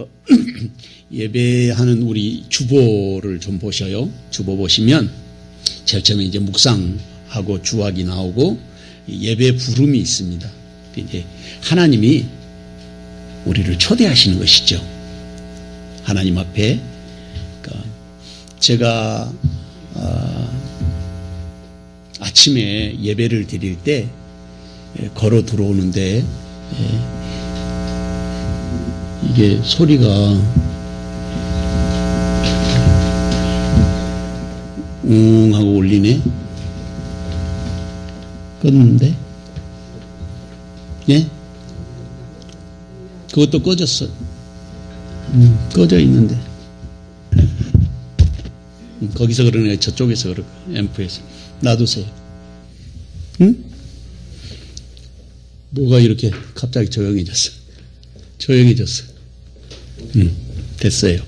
저 예배하는 우리 주보를 좀 보셔요. 주보 보시면 제일 처음에 이제 묵상하고 주학이 나오고 예배 부름이 있습니다. 이제 하나님이 우리를 초대하시는 것이죠. 하나님 앞에 그러니까 제가 아, 아침에 예배를 드릴 때 예, 걸어 들어오는데 예, 이게 소리가 웅 하고 울리네. 껐는데? 예? 그것도 꺼졌어. 음, 꺼져 있는데. 음, 거기서 그러네. 저쪽에서 그러고. 앰프에서. 놔두세요. 응? 뭐가 이렇게 갑자기 조용해졌어. 조용해졌어. 음, 됐어요.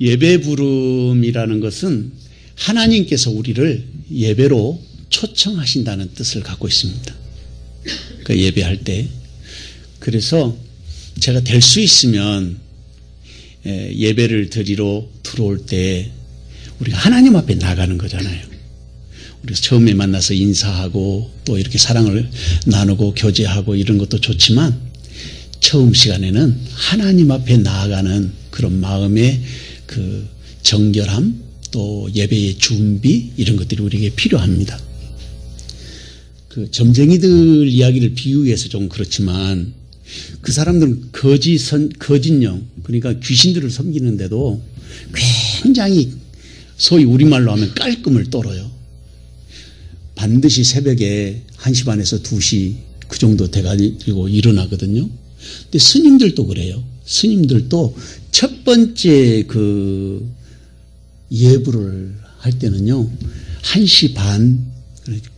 예배 부름이라는 것은 하나님께서 우리를 예배로 초청하신다는 뜻을 갖고 있습니다. 그 예배할 때. 그래서 제가 될 수 있으면 예, 예배를 드리러 들어올 때 우리가 하나님 앞에 나가는 거잖아요. 우리가 처음에 만나서 인사하고 또 이렇게 사랑을 나누고 교제하고 이런 것도 좋지만 처음 시간에는 하나님 앞에 나아가는 그런 마음의 그 정결함 또 예배의 준비 이런 것들이 우리에게 필요합니다. 그 점쟁이들 이야기를 비유해서 좀 그렇지만 그 사람들은 거짓 선 거짓령 그러니까 귀신들을 섬기는데도 굉장히 소위 우리말로 하면 깔끔을 떨어요. 반드시 새벽에 1시 반에서 2시 그 정도 돼가지고 일어나거든요. 근데 스님들도 그래요. 스님들도 첫 번째 그 예불을 할 때는요, 1시 반,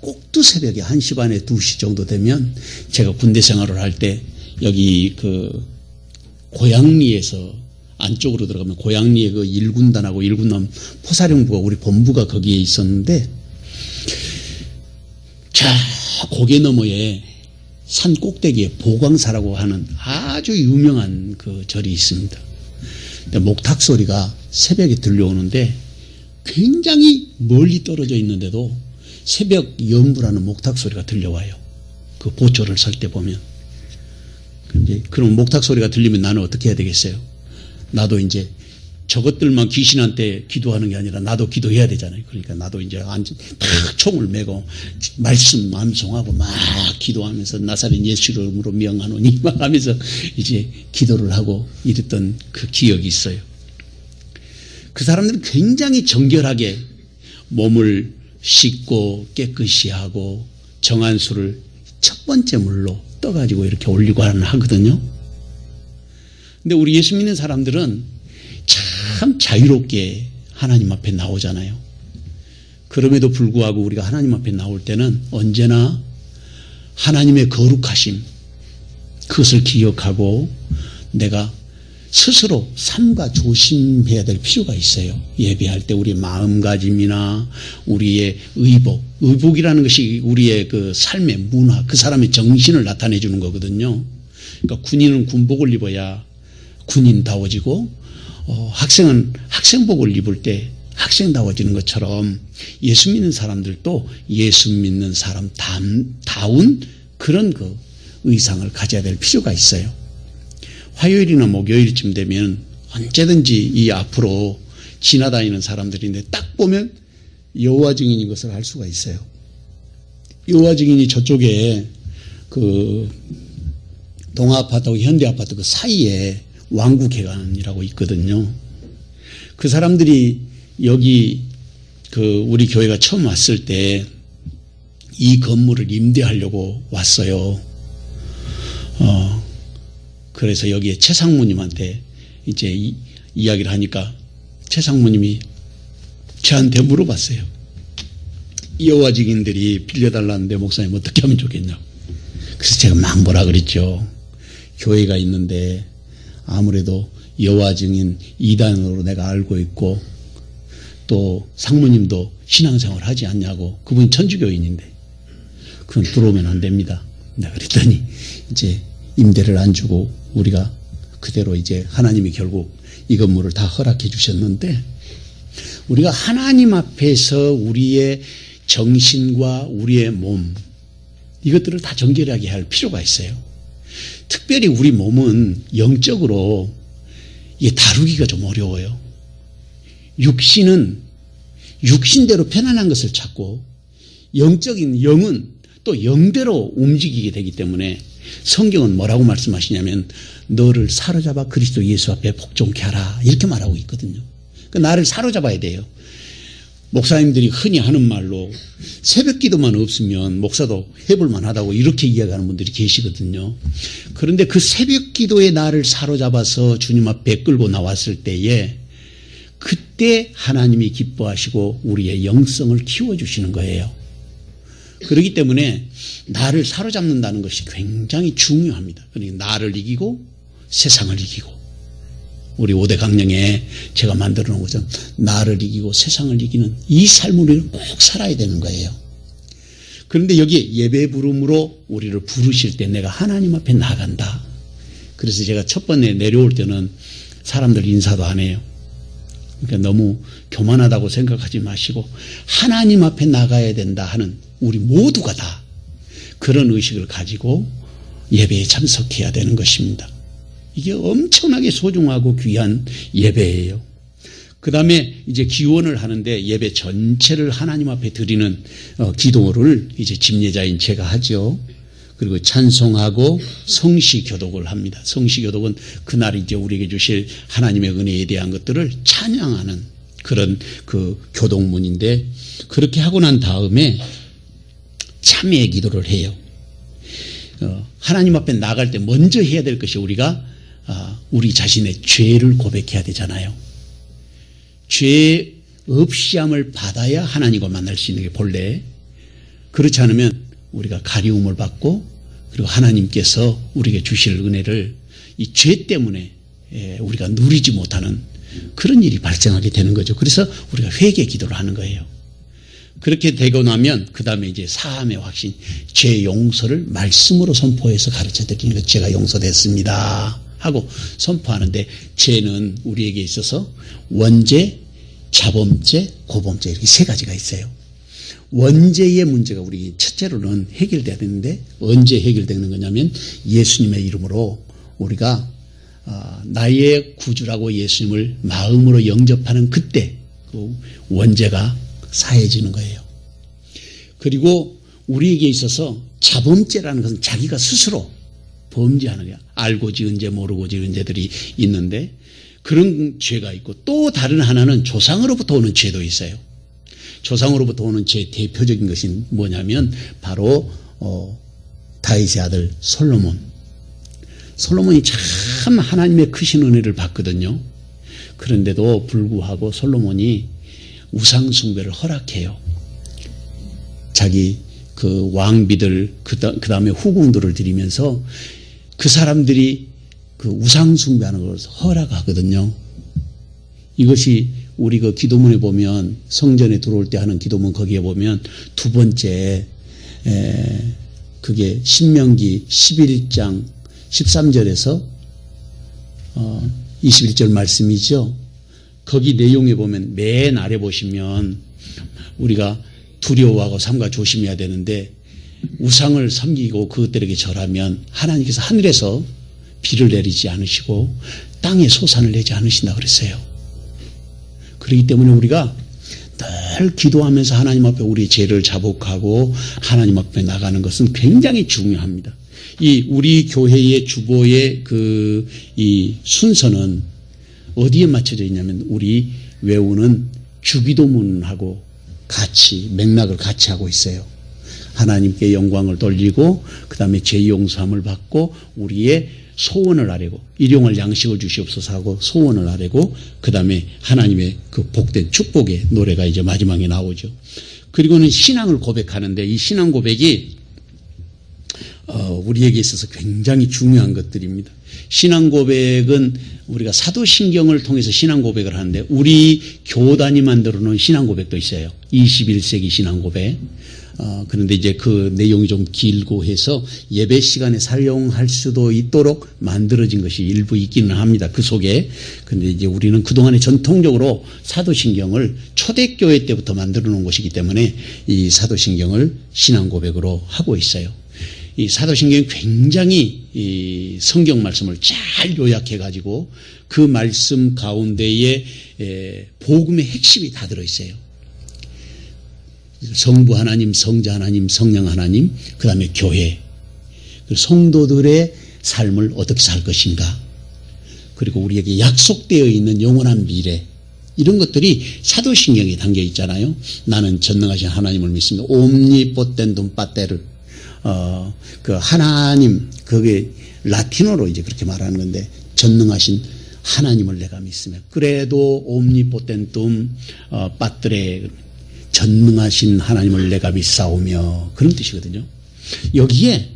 꼭두 새벽에 1시 반에 2시 정도 되면 제가 군대 생활을 할 때 여기 그 고양리에서 안쪽으로 들어가면 고양리에 그 1군단하고 1군단 포사령부가 우리 본부가 거기에 있었는데 자, 고개 너머에 산 꼭대기에 보광사라고 하는 아주 유명한 그 절이 있습니다. 목탁 소리가 새벽에 들려오는데 굉장히 멀리 떨어져 있는데도 새벽 연부라는 목탁 소리가 들려와요. 그 보초를 설 때 보면. 그럼 목탁 소리가 들리면 나는 어떻게 해야 되겠어요? 나도 이제 저것들만 귀신한테 기도하는 게 아니라 나도 기도해야 되잖아요. 그러니까 나도 이제 다 총을 메고 말씀 암송하고 막 기도하면서 나사렛 예수 이름으로 명하노니 막 하면서 이제 기도를 하고 이랬던 그 기억이 있어요. 그 사람들은 굉장히 정결하게 몸을 씻고 깨끗이 하고 정한 수를 첫 번째 물로 떠가지고 이렇게 올리고 하거든요. 근데 우리 예수 믿는 사람들은 참 자유롭게 하나님 앞에 나오잖아요. 그럼에도 불구하고 우리가 하나님 앞에 나올 때는 언제나 하나님의 거룩하심, 그것을 기억하고 내가 스스로 삼가 조심해야 될 필요가 있어요. 예배할 때 우리 마음가짐이나 우리의 의복, 의복이라는 것이 우리의 그 삶의 문화, 그 사람의 정신을 나타내 주는 거거든요. 그러니까 군인은 군복을 입어야 군인다워지고 어, 학생은 학생복을 입을 때 학생다워지는 것처럼 예수 믿는 사람들도 예수 믿는 사람 다운 그런 그 의상을 가져야 될 필요가 있어요. 화요일이나 목요일쯤 되면 언제든지 이 앞으로 지나다니는 사람들인데 딱 보면 여호와 증인인 것을 알 수가 있어요. 여호와 증인이 저쪽에 그 동아 아파트하고 현대 아파트 그 사이에 왕국회관이라고 있거든요. 그 사람들이 여기 그 우리 교회가 처음 왔을 때 이 건물을 임대하려고 왔어요. 어, 그래서 여기에 최상무님한테 이제 이, 이야기를 하니까 최상무님이 저한테 물어봤어요. 여호와 증인들이 빌려달라는데 목사님 어떻게 하면 좋겠냐고. 그래서 제가 막 뭐라 그랬죠. 교회가 있는데 아무래도 여호와 증인 이단으로 내가 알고 있고 또 상무님도 신앙생활 하지 않냐고 그분 천주교인인데 그건 들어오면 안 됩니다. 내가 그랬더니 이제 임대를 안 주고 우리가 그대로 이제 하나님이 결국 이 건물을 다 허락해 주셨는데 우리가 하나님 앞에서 우리의 정신과 우리의 몸 이것들을 다 정결하게 할 필요가 있어요. 특별히 우리 몸은 영적으로 이게 다루기가 좀 어려워요. 육신은 육신대로 편안한 것을 찾고 영적인 영은 또 영대로 움직이게 되기 때문에 성경은 뭐라고 말씀하시냐면 너를 사로잡아 그리스도 예수 앞에 복종케 하라 이렇게 말하고 있거든요. 그 나를 사로잡아야 돼요. 목사님들이 흔히 하는 말로 새벽 기도만 없으면 목사도 해볼 만 하다고 이렇게 이야기하는 분들이 계시거든요. 그런데 그 새벽 기도에 나를 사로잡아서 주님 앞에 끌고 나왔을 때에 그때 하나님이 기뻐하시고 우리의 영성을 키워주시는 거예요. 그렇기 때문에 나를 사로잡는다는 것이 굉장히 중요합니다. 그러니까 나를 이기고 세상을 이기고 우리 5대 강령에 제가 만들어 놓은 것처럼 나를 이기고 세상을 이기는 이 삶을 우리는 꼭 살아야 되는 거예요. 그런데 여기 예배 부름으로 우리를 부르실 때 내가 하나님 앞에 나간다. 그래서 제가 첫 번에 내려올 때는 사람들 인사도 안 해요. 그러니까 너무 교만하다고 생각하지 마시고 하나님 앞에 나가야 된다 하는 우리 모두가 다 그런 의식을 가지고 예배에 참석해야 되는 것입니다. 이게 엄청나게 소중하고 귀한 예배예요. 그 다음에 이제 기원을 하는데 예배 전체를 하나님 앞에 드리는 어, 기도를 이제 집례자인 제가 하죠. 그리고 찬송하고 성시 교독을 합니다. 성시 교독은 그날 이제 우리에게 주실 하나님의 은혜에 대한 것들을 찬양하는 그런 그 교독문인데 그렇게 하고 난 다음에 참회 기도를 해요. 어, 하나님 앞에 나갈 때 먼저 해야 될 것이 우리가 아, 우리 자신의 죄를 고백해야 되잖아요. 죄 없이함을 받아야 하나님과 만날 수 있는 게 본래. 그렇지 않으면 우리가 가리움을 받고 그리고 하나님께서 우리에게 주실 은혜를 이 죄 때문에 예, 우리가 누리지 못하는 그런 일이 발생하게 되는 거죠. 그래서 우리가 회개 기도를 하는 거예요. 그렇게 되고 나면 그 다음에 이제 사함의 확신, 죄 용서를 말씀으로 선포해서 가르쳐 드리는 것, 제가 용서됐습니다. 하고 선포하는데 죄는 우리에게 있어서 원죄, 자범죄, 고범죄 이렇게 세 가지가 있어요. 원죄의 문제가 우리 첫째로는 해결돼야 되는데 언제 해결되는 거냐면 예수님의 이름으로 우리가 어, 나의 구주라고 예수님을 마음으로 영접하는 그때 그 원죄가 사해지는 거예요. 그리고 우리에게 있어서 자범죄라는 것은 자기가 스스로 범죄하는 거야. 알고 지은 죄, 모르고 지은 죄들이 있는데 그런 죄가 있고 또 다른 하나는 조상으로부터 오는 죄도 있어요. 조상으로부터 오는 죄 대표적인 것이 뭐냐면 바로 어, 다윗의 아들 솔로몬. 솔로몬이 참 하나님의 크신 은혜를 받거든요. 그런데도 불구하고 솔로몬이 우상 숭배를 허락해요. 자기 그 왕비들 그 다음에 후궁들을 드리면서 그 사람들이 그 우상 숭배하는 것을 허락하거든요. 이것이 우리 그 기도문에 보면 성전에 들어올 때 하는 기도문 거기에 보면 두 번째 에 그게 신명기 11장 13절에서 어 21절 말씀이죠. 거기 내용에 보면 맨 아래 보시면 우리가 두려워하고 삼가 조심해야 되는데 우상을 섬기고 그것들에게 절하면 하나님께서 하늘에서 비를 내리지 않으시고 땅에 소산을 내지 않으신다 그랬어요. 그렇기 때문에 우리가 늘 기도하면서 하나님 앞에 우리의 죄를 자복하고 하나님 앞에 나가는 것은 굉장히 중요합니다. 이 우리 교회의 주보의 그 이 순서는 어디에 맞춰져 있냐면 우리 외우는 주기도문하고 같이 맥락을 같이 하고 있어요. 하나님께 영광을 돌리고 그 다음에 죄 용서함을 받고 우리의 소원을 아뢰고 일용할 양식을 주시옵소서 하고 소원을 아뢰고 그 다음에 하나님의 그 복된 축복의 노래가 이제 마지막에 나오죠. 그리고는 신앙을 고백하는데 이 신앙 고백이 어, 우리에게 있어서 굉장히 중요한 것들입니다. 신앙 고백은 우리가 사도신경을 통해서 신앙 고백을 하는데 우리 교단이 만들어 놓은 신앙 고백도 있어요. 21세기 신앙 고백. 어, 그런데 이제 그 내용이 좀 길고 해서 예배 시간에 사용할 수도 있도록 만들어진 것이 일부 있기는 합니다. 그 속에. 근데 이제 우리는 그동안에 전통적으로 사도신경을 초대교회 때부터 만들어 놓은 것이기 때문에 이 사도신경을 신앙 고백으로 하고 있어요. 이 사도신경이 굉장히 이 성경 말씀을 잘 요약해 가지고 그 말씀 가운데에 에, 복음의 핵심이 다 들어 있어요. 성부 하나님, 성자 하나님, 성령 하나님, 그 다음에 교회, 성도들의 삶을 어떻게 살 것인가, 그리고 우리에게 약속되어 있는 영원한 미래, 이런 것들이 사도신경에 담겨 있잖아요. 나는 전능하신 하나님을 믿습니다. 옴니포텐둠 빠테를, 어, 그 하나님, 그게 라틴어로 이제 그렇게 말하는 건데, 전능하신 하나님을 내가 믿으며, 그래도 옴니포텐둠, 어, 빠뜨레, 전능하신 하나님을 내가 믿사오며 그런 뜻이거든요. 여기에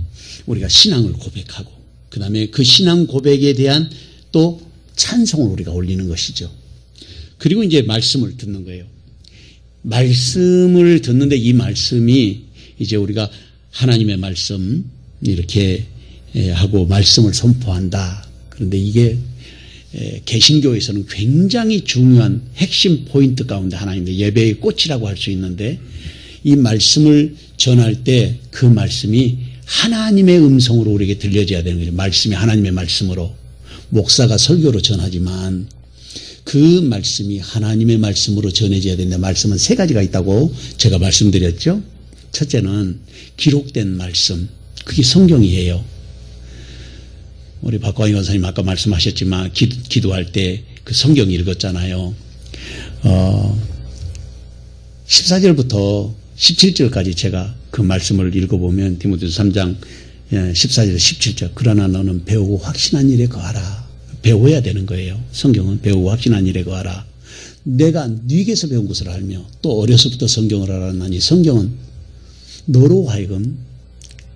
우리가 신앙을 고백하고 그 다음에 그 신앙 고백에 대한 또 찬송을 우리가 올리는 것이죠. 그리고 이제 말씀을 듣는 거예요. 말씀을 듣는데 이 말씀이 이제 우리가 하나님의 말씀 이렇게 하고 말씀을 선포한다. 그런데 이게 개신교에서는 굉장히 중요한 핵심 포인트 가운데 하나인데 예배의 꽃이라고 할 수 있는데 이 말씀을 전할 때 그 말씀이 하나님의 음성으로 우리에게 들려져야 되는 거죠. 말씀이 하나님의 말씀으로 목사가 설교로 전하지만 그 말씀이 하나님의 말씀으로 전해져야 되는데 말씀은 세 가지가 있다고 제가 말씀드렸죠. 첫째는 기록된 말씀. 그게 성경이에요. 우리 박광희 원사님 아까 말씀하셨지만 기, 도할 때 그 성경 읽었잖아요. 어, 14절부터 17절까지 제가 그 말씀을 읽어보면 디모데서 3장 14절 17절 그러나 너는 배우고 확신한 일에 거하라. 배워야 되는 거예요. 성경은 배우고 확신한 일에 거하라. 내가 네게서 배운 것을 알며 또 어려서부터 성경을 알았나니 성경은 너로 하여금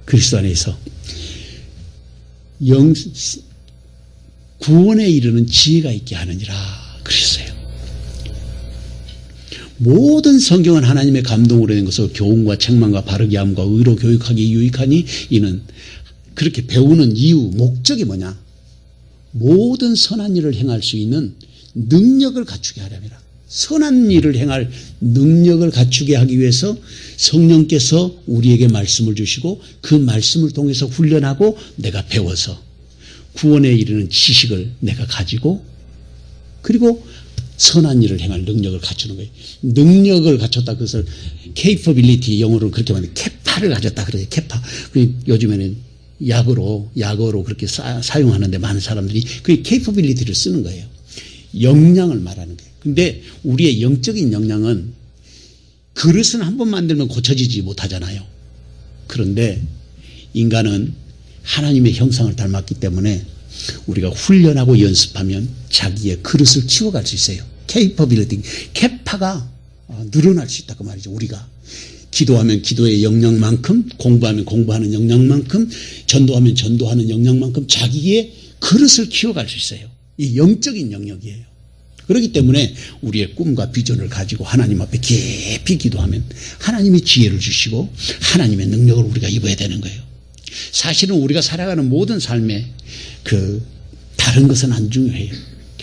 그리스도 안에서 영, 구원에 이르는 지혜가 있게 하느니라 그랬어요. 모든 성경은 하나님의 감동으로 된 것으로 교훈과 책망과 바르게 함과 의로 교육하기 유익하니 이는 그렇게 배우는 이유, 목적이 뭐냐? 모든 선한 일을 행할 수 있는 능력을 갖추게 하려니라. 선한 일을 행할 능력을 갖추게 하기 위해서 성령께서 우리에게 말씀을 주시고 그 말씀을 통해서 훈련하고 내가 배워서 구원에 이르는 지식을 내가 가지고 그리고 선한 일을 행할 능력을 갖추는 거예요. 능력을 갖췄다 그것을 capability 영어로 그렇게 말하는 캐파를 가졌다 그래요. 캐파. 그 요즘에는 약어로 약어로 그렇게 사, 용하는데 많은 사람들이 그 capability를 쓰는 거예요. 역량을 말하는 거예요. 근데 우리의 영적인 역량은 그릇은 한 번 만들면 고쳐지지 못하잖아요. 그런데 인간은 하나님의 형상을 닮았기 때문에 우리가 훈련하고 연습하면 자기의 그릇을 키워갈 수 있어요. capability, 캐파가 늘어날 수 있다고 말이죠. 우리가 기도하면 기도의 역량만큼, 공부하면 공부하는 역량만큼, 전도하면 전도하는 역량만큼 자기의 그릇을 키워갈 수 있어요. 이 영적인 영역이에요. 그렇기 때문에 우리의 꿈과 비전을 가지고 하나님 앞에 깊이 기도하면 하나님이 지혜를 주시고 하나님의 능력을 우리가 입어야 되는 거예요. 사실은 우리가 살아가는 모든 삶에 그 다른 것은 안 중요해요.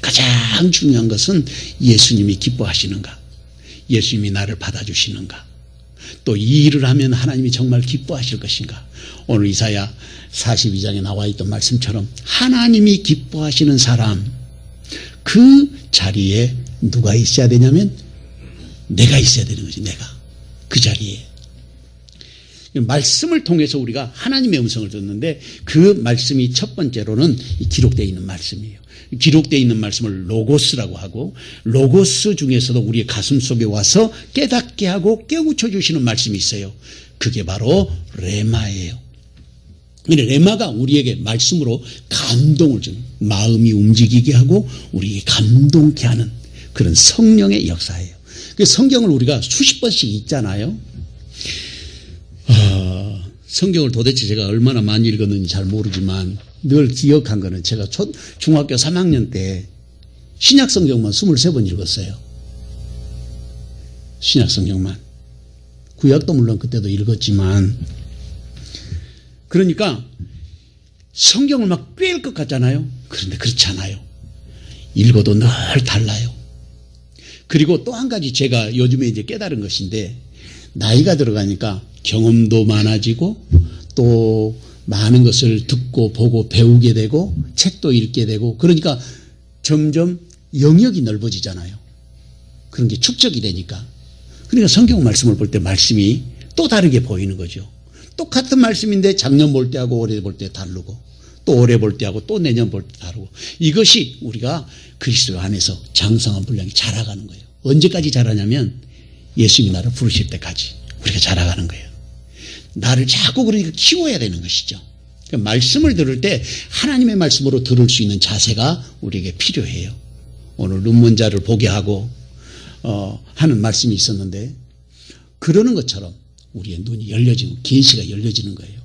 가장 중요한 것은 예수님이 기뻐하시는가? 예수님이 나를 받아주시는가? 또 이 일을 하면 하나님이 정말 기뻐하실 것인가? 오늘 이사야 42장에 나와 있던 말씀처럼 하나님이 기뻐하시는 사람 그 자리에 누가 있어야 되냐면 내가 있어야 되는 거지 내가 그 자리에 말씀을 통해서 우리가 하나님의 음성을 듣는데 그 말씀이 첫 번째로는 기록되어 있는 말씀이에요. 기록되어 있는 말씀을 로고스라고 하고 로고스 중에서도 우리의 가슴 속에 와서 깨닫게 하고 깨우쳐 주시는 말씀이 있어요. 그게 바로 레마예요. 근데 레마가 우리에게 말씀으로 감동을 주는 마음이 움직이게 하고 우리에게 감동케 하는 그런 성령의 역사예요. 그 성경을 우리가 수십 번씩 읽잖아요. 아, 성경을 도대체 제가 얼마나 많이 읽었는지 잘 모르지만 늘 기억한 거는 제가 초, 중학교 3학년 때 신약 성경만 23번 읽었어요. 신약 성경만. 구약도 물론 그때도 읽었지만 그러니까 성경을 막 꿰일 것 같잖아요. 그런데 그렇지 않아요. 읽어도 늘 달라요. 그리고 또 한 가지 제가 요즘에 이제 깨달은 것인데 나이가 들어가니까 경험도 많아지고 또 많은 것을 듣고 보고 배우게 되고 책도 읽게 되고 그러니까 점점 영역이 넓어지잖아요. 그런 게 축적이 되니까. 그러니까 성경 말씀을 볼 때 말씀이 또 다르게 보이는 거죠. 똑같은 말씀인데 작년 볼 때하고 올해 볼 때 다르고 또 올해 볼 때하고 또 내년 볼 때 다르고 이것이 우리가 그리스도 안에서 장성한 분량이 자라가는 거예요. 언제까지 자라냐면 예수님이 나를 부르실 때까지 우리가 자라가는 거예요. 나를 자꾸 그러니까 키워야 되는 것이죠. 그러니까 말씀을 들을 때 하나님의 말씀으로 들을 수 있는 자세가 우리에게 필요해요. 오늘 눈먼 자를 보게 하고 어, 하는 말씀이 있었는데 그러는 것처럼 우리의 눈이 열려지고 계시가 열려지는 거예요.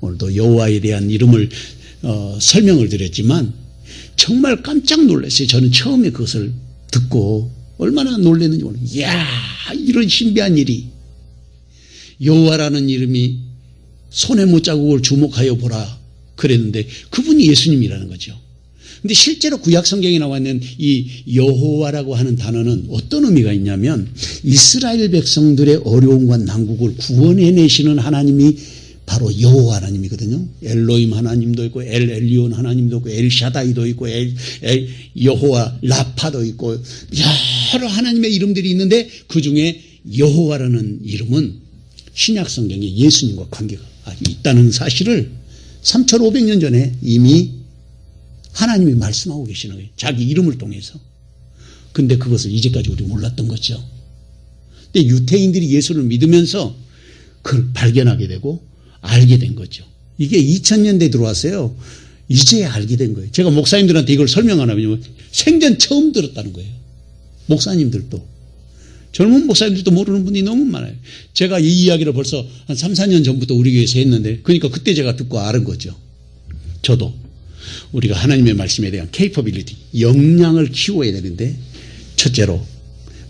오늘도 여호와에 대한 이름을 어, 설명을 드렸지만 정말 깜짝 놀랐어요. 저는 처음에 그것을 듣고 얼마나 놀랐는지 모르. 이야 이런 신비한 일이 여호와라는 이름이 손에 못 자국을 주목하여 보라 그랬는데 그분이 예수님이라는 거죠. 근데 실제로 구약 성경에 나와 있는 이 여호와라고 하는 단어는 어떤 의미가 있냐면 이스라엘 백성들의 어려움과 난국을 구원해 내시는 하나님이 바로 여호와 하나님이거든요. 엘로임 하나님도 있고 엘 엘리온 하나님도 있고 엘샤다이도 있고 엘, 엘 여호와 라파도 있고 여러 하나님의 이름들이 있는데 그 중에 여호와라는 이름은 신약 성경에 예수님과 관계가 있다는 사실을 3,500년 전에 이미 하나님이 말씀하고 계시는 거예요. 자기 이름을 통해서. 근데 그것을 이제까지 우리 몰랐던 거죠. 근데 유태인들이 예수를 믿으면서 그걸 발견하게 되고 알게 된 거죠. 이게 2000년대 들어왔어요. 이제 알게 된 거예요. 제가 목사님들한테 이걸 설명 안 하면 생전 처음 들었다는 거예요. 목사님들도. 젊은 목사님들도 모르는 분이 너무 많아요. 제가 이 이야기를 벌써 한 3, 4년 전부터 우리 교회에서 했는데, 그러니까 그때 제가 듣고 아는 거죠. 저도. 우리가 하나님의 말씀에 대한 케이퍼빌리티, 역량을 키워야 되는데, 첫째로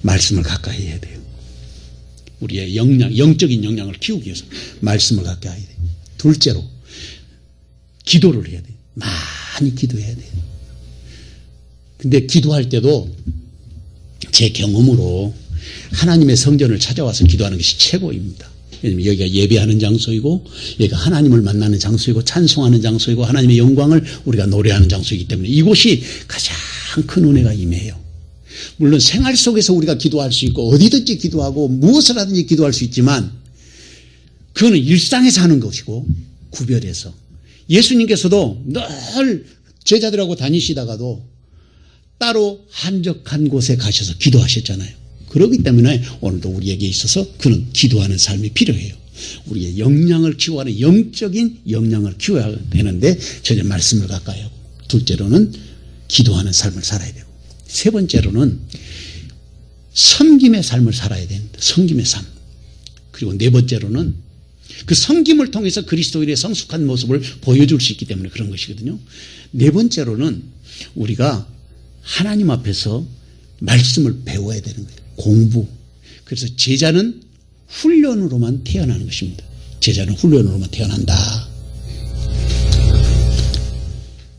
말씀을 가까이 해야 돼요. 우리의 역량, 영적인 역량을 키우기 위해서 말씀을 가까이 해야 돼요. 둘째로, 기도를 해야 돼요. 많이 기도해야 돼요. 근데 기도할 때도 제 경험으로 하나님의 성전을 찾아와서 기도하는 것이 최고입니다. 여기가 예배하는 장소이고 여기가 하나님을 만나는 장소이고 찬송하는 장소이고 하나님의 영광을 우리가 노래하는 장소이기 때문에 이곳이 가장 큰 은혜가 임해요. 물론 생활 속에서 우리가 기도할 수 있고 어디든지 기도하고 무엇을 하든지 기도할 수 있지만 그거는 일상에서 하는 것이고 구별해서 예수님께서도 늘 제자들하고 다니시다가도 따로 한적한 곳에 가셔서 기도하셨잖아요. 그렇기 때문에 오늘도 우리에게 있어서 그는 기도하는 삶이 필요해요. 우리의 역량을 키워하는 영적인 역량을 키워야 되는데 전혀 말씀을 가까이 둘째로는 기도하는 삶을 살아야 되고 세 번째로는 섬김의 삶을 살아야 됩니다. 섬김의 삶. 그리고 네 번째로는 그 섬김을 통해서 그리스도인의 성숙한 모습을 보여줄 수 있기 때문에 그런 것이거든요. 네 번째로는 우리가 하나님 앞에서 말씀을 배워야 되는 거예요. 공부. 그래서 제자는 훈련으로만 태어나는 것입니다. 제자는 훈련으로만 태어난다.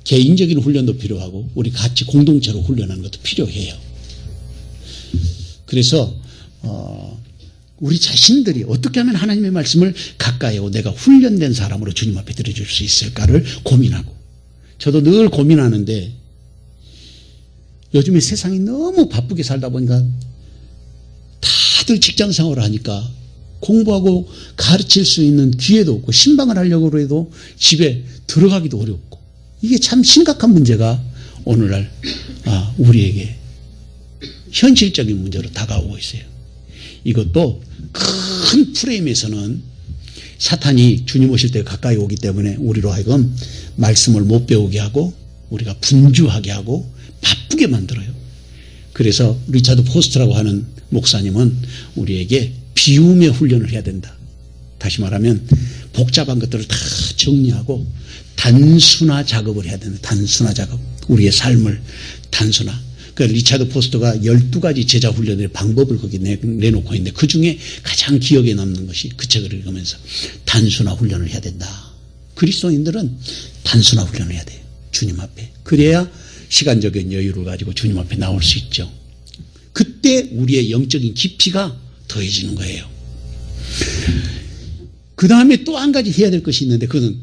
개인적인 훈련도 필요하고 우리 같이 공동체로 훈련하는 것도 필요해요. 그래서 어, 우리 자신들이 어떻게 하면 하나님의 말씀을 가까이 하고 내가 훈련된 사람으로 주님 앞에 들어줄 수 있을까를 고민하고 저도 늘 고민하는데 요즘에 세상이 너무 바쁘게 살다 보니까 다들 직장 생활을 하니까 공부하고 가르칠 수 있는 기회도 없고 신방을 하려고 해도 집에 들어가기도 어렵고 이게 참 심각한 문제가 오늘날 아, 우리에게 현실적인 문제로 다가오고 있어요. 이것도 큰 프레임에서는 사탄이 주님 오실 때 가까이 오기 때문에 우리로 하여금 말씀을 못 배우게 하고 우리가 분주하게 하고 바쁘게 만들어요. 그래서 리차드 포스트라고 하는 목사님은 우리에게 비움의 훈련을 해야 된다. 다시 말하면 복잡한 것들을 다 정리하고 단순화 작업을 해야 된다. 단순화 작업. 우리의 삶을 단순화. 그 리차드 포스터가 12가지 제자 훈련의 방법을 거기 내, 내놓고 있는데 그 중에 가장 기억에 남는 것이 그 책을 읽으면서 단순화 훈련을 해야 된다. 그리스도인들은 단순화 훈련을 해야 돼요. 주님 앞에. 그래야 시간적인 여유를 가지고 주님 앞에 나올 수 있죠. 그때 우리의 영적인 깊이가 더해지는 거예요. 그 다음에 또 한 가지 해야 될 것이 있는데 그것은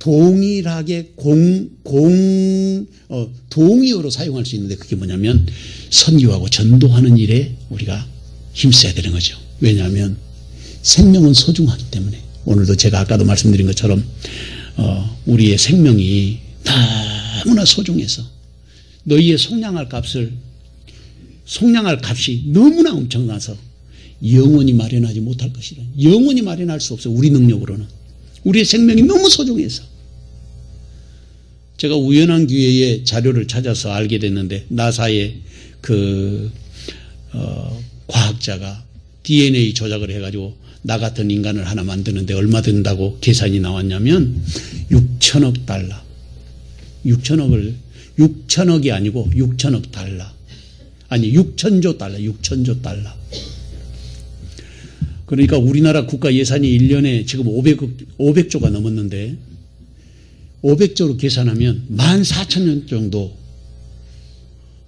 동일하게 공, 공, 어, 동의어로 사용할 수 있는데 그게 뭐냐면 선교하고 전도하는 일에 우리가 힘써야 되는 거죠. 왜냐하면 생명은 소중하기 때문에 오늘도 제가 아까도 말씀드린 것처럼 어, 우리의 생명이 너무나 소중해서 너희의 속량할 값을 속량할 값이 너무나 엄청나서 영원히 마련하지 못할 것이라. 영원히 마련할 수 없어요. 우리 능력으로는. 우리의 생명이 너무 소중해서. 제가 우연한 기회에 자료를 찾아서 알게 됐는데 나사의 그 어, 과학자가 DNA 조작을 해가지고 나 같은 인간을 하나 만드는데 얼마 든다고 계산이 나왔냐면 6천억 달러. 6천억을 6천억이 아니고 6천억 달러. 아니 6천조 달러, 6천조 달러. 그러니까 우리나라 국가 예산이 1년에 지금 500억, 500조가 넘었는데 500조로 계산하면 14,000년 정도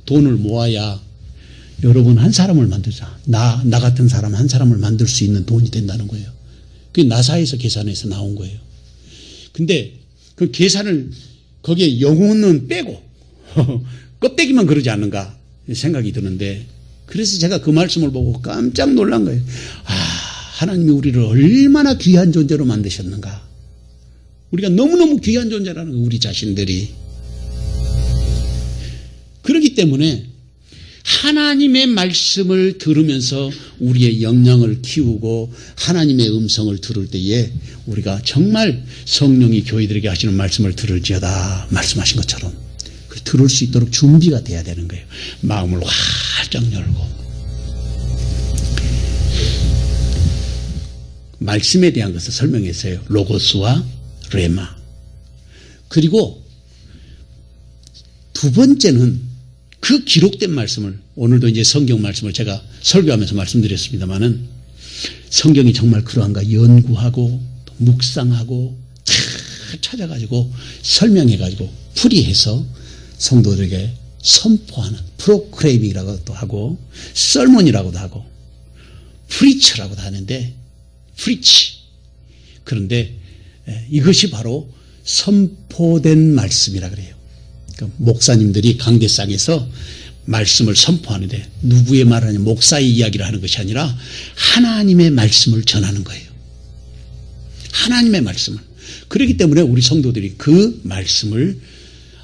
돈을 모아야 여러분 한 사람을 만들자. 나, 나 같은 사람 한 사람을 만들 수 있는 돈이 된다는 거예요. 그게 나사에서 계산해서 나온 거예요. 근데 그 계산을 거기에 영혼은 빼고 껍데기만 그러지 않는가 생각이 드는데 그래서 제가 그 말씀을 보고 깜짝 놀란 거예요. 아, 하나님이 우리를 얼마나 귀한 존재로 만드셨는가. 우리가 너무너무 귀한 존재라는 거, 우리 자신들이. 그렇기 때문에 하나님의 말씀을 들으면서 우리의 역량을 키우고 하나님의 음성을 들을 때에 우리가 정말 성령이 교회들에게 하시는 말씀을 들을지어다 말씀하신 것처럼 그 들을 수 있도록 준비가 돼야 되는 거예요. 마음을 활짝 열고. 말씀에 대한 것을 설명했어요. 로고스와 레마. 그리고 두 번째는 그 기록된 말씀을 오늘도 이제 성경 말씀을 제가 설교하면서 말씀드렸습니다만은 성경이 정말 그러한가 연구하고 묵상하고 다 찾아가지고 설명해가지고 풀이해서 성도들에게 선포하는 프로크레이밍이라고도 하고 썰몬이라고도 하고 프리처라고도 하는데 프리치 그런데 이것이 바로 선포된 말씀이라 그래요. 그러니까 목사님들이 강대상에서 말씀을 선포하는데 누구의 말하냐 목사의 이야기를 하는 것이 아니라 하나님의 말씀을 전하는 거예요. 하나님의 말씀을. 그렇기 때문에 우리 성도들이 그 말씀을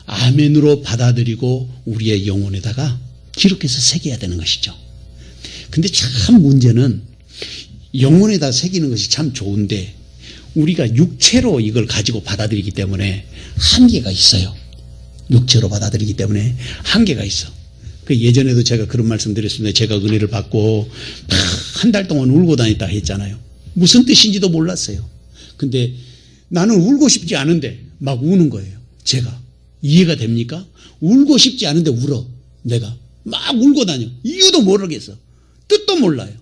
아멘으로 받아들이고 우리의 영혼에다가 기록해서 새겨야 되는 것이죠. 근데 참 문제는 영혼에다 새기는 것이 참 좋은데 우리가 육체로 이걸 가지고 받아들이기 때문에 한계가 있어요. 육체로 받아들이기 때문에 한계가 있어. 그 예전에도 제가 그런 말씀 드렸습니다. 제가 은혜를 받고 한 달 동안 울고 다녔다 했잖아요. 무슨 뜻인지도 몰랐어요. 근데 나는 울고 싶지 않은데 막 우는 거예요. 제가. 이해가 됩니까? 울고 싶지 않은데 울어. 내가. 막 울고 다녀. 이유도 모르겠어. 뜻도 몰라요.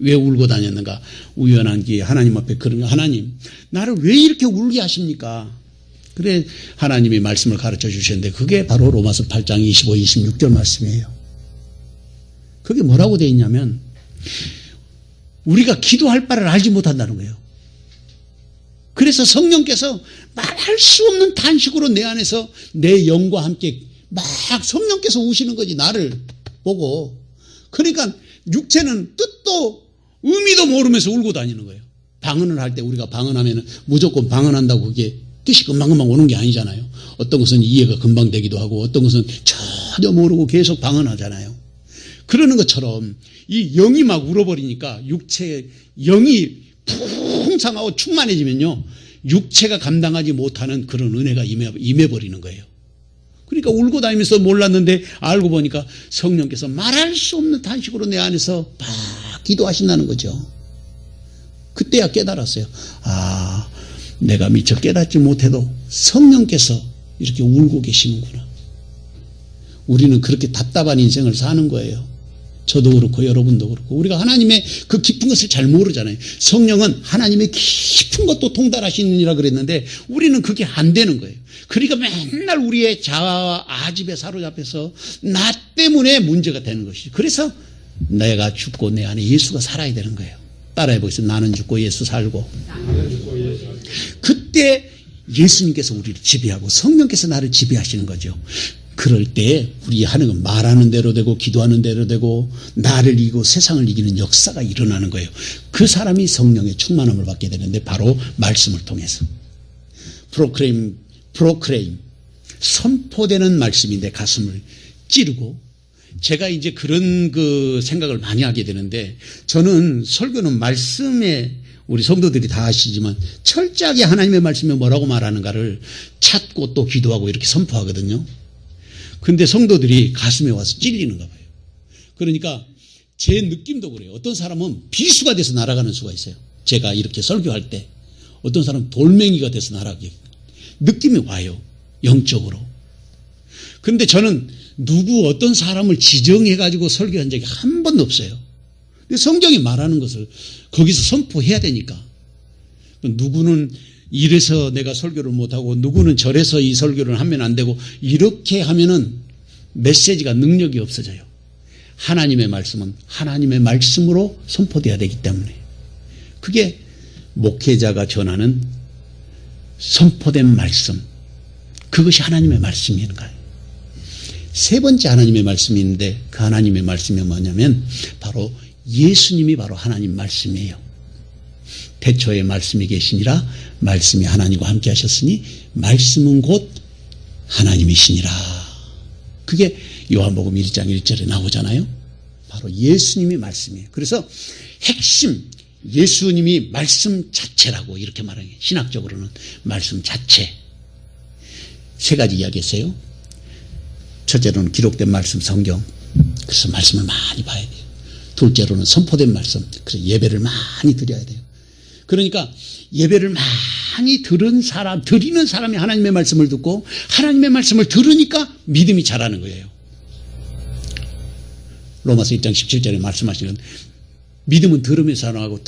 왜 울고 다녔는가? 우연한 기회 하나님 앞에 그런 거 하나님 나를 왜 이렇게 울게 하십니까? 그래 하나님이 말씀을 가르쳐 주셨는데 그게 바로 로마서 8장 25, 26절 말씀이에요. 그게 뭐라고 되어 있냐면 우리가 기도할 바를 알지 못한다는 거예요. 그래서 성령께서 말할 수 없는 단식으로 내 안에서 내 영과 함께 막 성령께서 우시는 거지 나를 보고 그러니까 육체는 뜻도 의미도 모르면서 울고 다니는 거예요. 방언을 할 때 우리가 방언하면 무조건 방언한다고 그게 뜻이 금방금방 오는 게 아니잖아요. 어떤 것은 이해가 금방 되기도 하고 어떤 것은 전혀 모르고 계속 방언하잖아요. 그러는 것처럼 이 영이 막 울어버리니까 육체 영이 풍성하고 충만해지면요 육체가 감당하지 못하는 그런 은혜가 임해, 임해버리는 거예요. 그러니까 울고 다니면서 몰랐는데 알고 보니까 성령께서 말할 수 없는 단식으로 내 안에서 막 기도하신다는 거죠. 그때야 깨달았어요. 아, 내가 미처 깨닫지 못해도 성령께서 이렇게 울고 계시는구나. 우리는 그렇게 답답한 인생을 사는 거예요. 저도 그렇고 여러분도 그렇고 우리가 하나님의 그 깊은 것을 잘 모르잖아요. 성령은 하나님의 깊은 것도 통달하시느니라 그랬는데 우리는 그게 안 되는 거예요. 그러니까 맨날 우리의 자아와 아집에 사로잡혀서 나 때문에 문제가 되는 것이죠. 그래서 내가 죽고 내 안에 예수가 살아야 되는 거예요. 따라해 보겠습니다. 나는 죽고 예수 살고. 그때 예수님께서 우리를 지배하고 성령께서 나를 지배하시는 거죠. 그럴 때 우리 하는 건 말하는 대로 되고 기도하는 대로 되고 나를 이기고 세상을 이기는 역사가 일어나는 거예요. 그 사람이 성령의 충만함을 받게 되는데 바로 말씀을 통해서 프로크레임 프로크레임 선포되는 말씀이 내 가슴을 찌르고 제가 이제 그런 그 생각을 많이 하게 되는데 저는 설교는 말씀에 우리 성도들이 다 아시지만 철저하게 하나님의 말씀이 뭐라고 말하는가를 찾고 또 기도하고 이렇게 선포하거든요. 근데 성도들이 가슴에 와서 찔리는가 봐요. 그러니까 제 느낌도 그래요. 어떤 사람은 비수가 돼서 날아가는 수가 있어요. 제가 이렇게 설교할 때 어떤 사람은 돌멩이가 돼서 날아가게 느낌이 와요. 영적으로. 근데 저는 누구 어떤 사람을 지정해 가지고 설교한 적이 한 번도 없어요. 근데 성경이 말하는 것을 거기서 선포해야 되니까. 누구는 이래서 내가 설교를 못하고 누구는 저래서 이 설교를 하면 안 되고 이렇게 하면은 메시지가 능력이 없어져요. 하나님의 말씀은 하나님의 말씀으로 선포돼야 되기 때문에 그게 목회자가 전하는 선포된 말씀 그것이 하나님의 말씀인 거예요. 세 번째 하나님의 말씀이 있는데 그 하나님의 말씀이 뭐냐면 바로 예수님이 바로 하나님 말씀이에요. 태초에 말씀이 계시니라 말씀이 하나님과 함께 하셨으니 말씀은 곧 하나님이시니라. 그게 요한복음 1장 1절에 나오잖아요. 바로 예수님이 말씀이에요. 그래서 핵심 예수님이 말씀 자체라고 이렇게 말하는 게 신학적으로는 말씀 자체. 세 가지 이야기했어요. 첫째로는 기록된 말씀 성경. 그래서 말씀을 많이 봐야 돼요. 둘째로는 선포된 말씀. 그래서 예배를 많이 드려야 돼요. 그러니까 예배를 많이 들은 사람, 드리는 사람이 하나님의 말씀을 듣고 하나님의 말씀을 들으니까 믿음이 자라는 거예요. 로마서 1장 17절에 말씀하시는 믿음은 들으면서 하고